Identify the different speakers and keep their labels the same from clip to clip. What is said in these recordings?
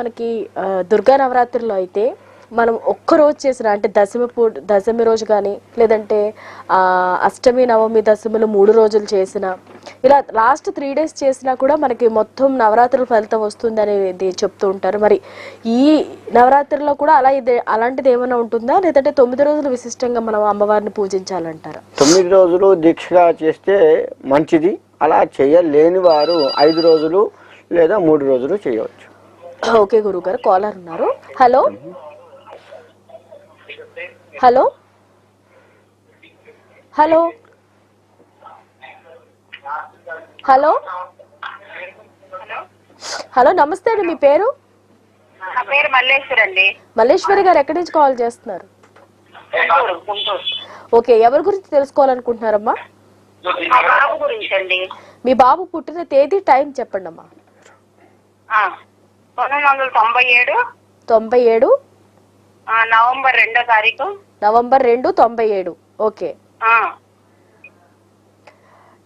Speaker 1: మనకి దుర్గా నవరాత్రుల్లో అయితే మనం ఒక్క రోజు చేసిన అంటే దశమి పూ దశమి రోజు కానీ లేదంటే అష్టమి నవమి దశములు మూడు రోజులు చేసిన ఇలా లాస్ట్ త్రీ డేస్ చేసినా కూడా మనకి మొత్తం నవరాత్రుల ఫలితం వస్తుంది అనేది చెప్తూ ఉంటారు. మరి ఈ నవరాత్రుల్లో కూడా అలా ఇది అలాంటిది ఏమైనా ఉంటుందా? లేదంటే తొమ్మిది రోజులు విశిష్టంగా మనం అమ్మవారిని పూజించాలంటారా?
Speaker 2: తొమ్మిది రోజులు దీక్షగా చేస్తే మంచిది. అలా చేయలేని వారు ఐదు రోజులు లేదా మూడు రోజులు చేయవచ్చు.
Speaker 1: ఓకే గురుగారు కాలర్ ఉన్నారు. Hello? Hello? Hello? Hello? Hello నమస్తే అండి మీ పేరు?
Speaker 3: నా పేరు మల్లేశ్వర్ అండి.
Speaker 1: మల్లేశ్వరి గారు ఎక్కడి నుంచి కాల్ చేస్తున్నారు? ఓకే ఎవరి గురించి తెలుసుకోవాలనుకుంటున్నారమ్మా?
Speaker 3: మా బాబు గురించి అండి.
Speaker 1: మీ బాబు పుట్టిన తేదీ టైం చెప్పండి అమ్మా
Speaker 3: పంతొమ్మిది వందల తొంభై ఏడు
Speaker 1: తొంభై ఏడు?
Speaker 3: ఆ, నవంబర్ రెండో తారీఖు.
Speaker 1: నవంబర్ రెండు తొంభై ఏడు. ఓకే.
Speaker 3: ఆ,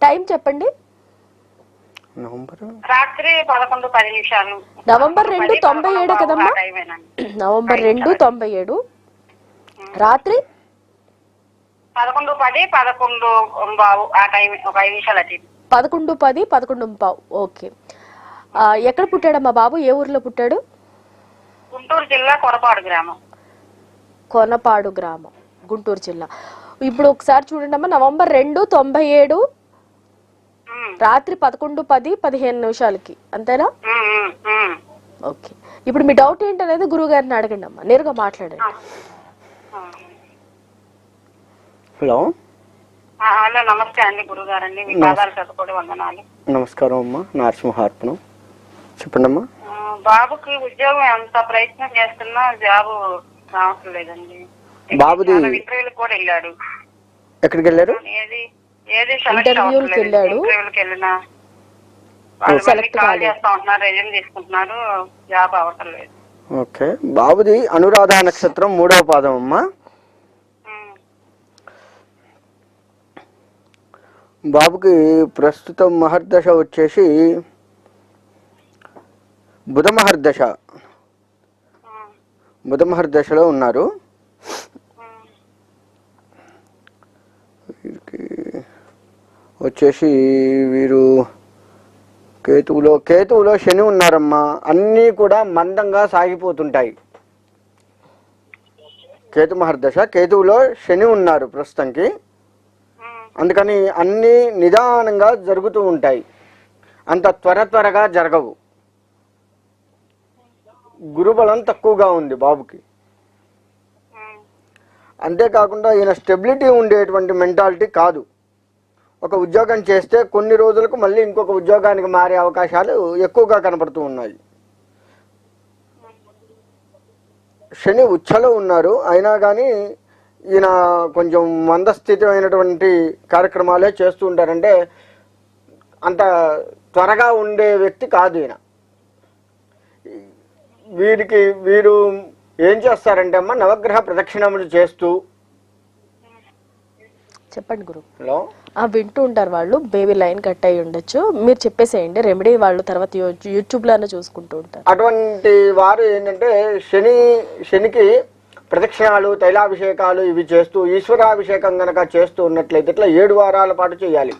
Speaker 1: టైం చెప్పండి.
Speaker 2: నవంబర్?
Speaker 3: రాత్రి పదకొండు పది నిమిషాలు.
Speaker 1: నవంబర్ రెండు తొంభై ఏడు
Speaker 3: పదకొండు
Speaker 1: కదమ్మా. నవంబర్ రెండు తొంభై ఏడు. రాత్రి?
Speaker 3: పదకొండు పది పదకొండు బావు ఆ టైం ఒక ఐదు నిమిషాలు.
Speaker 1: పదకొండు పది పదకొండు పావు. ఓకే. ఎక్కడ పుట్టాడమ్మా బాబు? ఏ ఊర్లో పుట్టాడు?
Speaker 3: గుంటూరు జిల్లా కొరపాడు గ్రామం.
Speaker 1: కొనపాడు గ్రామం గుంటూరు జిల్లా. ఇప్పుడు ఒకసారి చూడండి అమ్మా నవంబర్ రెండు తొంభై ఏడు రాత్రి పదకొండు పది పదిహేను నిమిషాలకి. అంతేనా. ఓకే. ఇప్పుడు మీ డౌట్ ఏంటనేది గురువు గారిని అడగండి అమ్మా. నేరుగా మాట్లాడండి.
Speaker 2: హలో.
Speaker 3: హలో నమస్తే అండి గురుగారండి మీ పాదాలు చదువుకోవడం వందనాలు.
Speaker 2: నమస్కారం అమ్మా. నరసింహార్పణం చెప్పండి అమ్మా
Speaker 3: బాబుకి ఉద్యోగం ఎంత ప్రయత్నం చేస్తున్నా జాబు రావట్లేదండి.
Speaker 2: బాబుది-
Speaker 3: చాలా ఇంటర్వ్యూలకు కూడా వెళ్ళాడు.
Speaker 2: ఎక్కడికి వెళ్ళారు?
Speaker 3: ఏది ఏది సెలెక్ట్
Speaker 1: ఇంటర్వ్యూలకు
Speaker 3: అవ్వట్లేదు. వెళ్ళినా.
Speaker 1: Select
Speaker 3: call. చేస్తా ఉంటున్నారు రెజ్యూమ్ తీసుకుంటున్నారు జాబ్ అవ్వట్లేదు
Speaker 2: ఓకే. బాబుది అనురాధ నక్షత్రం మూడవ పాదం అమ్మా. బాబుకి ప్రస్తుతం మహర్దశ వచ్చేసి బుధమహర్దశ. బుధమహర్దశలో ఉన్నారు. వచ్చేసి వీరు కేతువులో కేతువులో శని ఉన్నారమ్మా. అన్నీ కూడా మందంగా సాగిపోతుంటాయి. కేతు మహర్దశ కేతువులో శని ఉన్నారు ప్రస్తుతానికి. అందుకని అన్నీ నిదానంగా జరుగుతూ ఉంటాయి. అంత త్వర త్వరగా జరగవు. గురుబలం తక్కువగా ఉంది బాబుకి. అంతేకాకుండా ఈయన స్టెబిలిటీ ఉండేటువంటి మెంటాలిటీ కాదు. ఒక ఉద్యోగం చేస్తే కొన్ని రోజులకు మళ్ళీ ఇంకొక ఉద్యోగానికి మారే అవకాశాలు ఎక్కువగా కనపడుతూ ఉన్నాయి. శని ఉచ్చలో ఉన్నారు. అయినా కానీ ఈయన కొంచెం మందస్థితమైనటువంటి కార్యక్రమాలే చేస్తూ ఉంటారంటే అంత త్వరగా ఉండే వ్యక్తి కాదు ఈయన. వీరికి వీరు ఏం చేస్తారంటే అమ్మ నవగ్రహ ప్రదక్షిణములు చేస్తూ.
Speaker 1: చెప్పండి గురువు
Speaker 2: హలో?
Speaker 1: ఆ వింటూ ఉంటారు వాళ్ళు బేబీ లైన్ కట్ అయి ఉండొచ్చు. మీరు చెప్పేసేయండి రెమెడీ వాళ్ళు తర్వాత యూ- యూట్యూబ్లోనే చూసుకుంటూ ఉంటారు.
Speaker 2: అటువంటి వారు ఏంటంటే శని శనికి ప్రదక్షిణాలు తైలాభిషేకాలు ఇవి చేస్తూ ఈశ్వరాభిషేకం గనక చేస్తూ ఉన్నట్లయితే ఇట్లా ఏడు వారాల పాటు చేయాలి.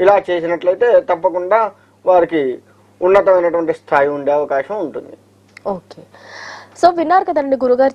Speaker 2: ఇలా చేసినట్లయితే తప్పకుండా వారికి ఉన్నతమైనటువంటి స్థాయి ఉండే అవకాశం ఉంటుంది.
Speaker 1: ఓకే. సో విన్నారు కదండి గురుగారు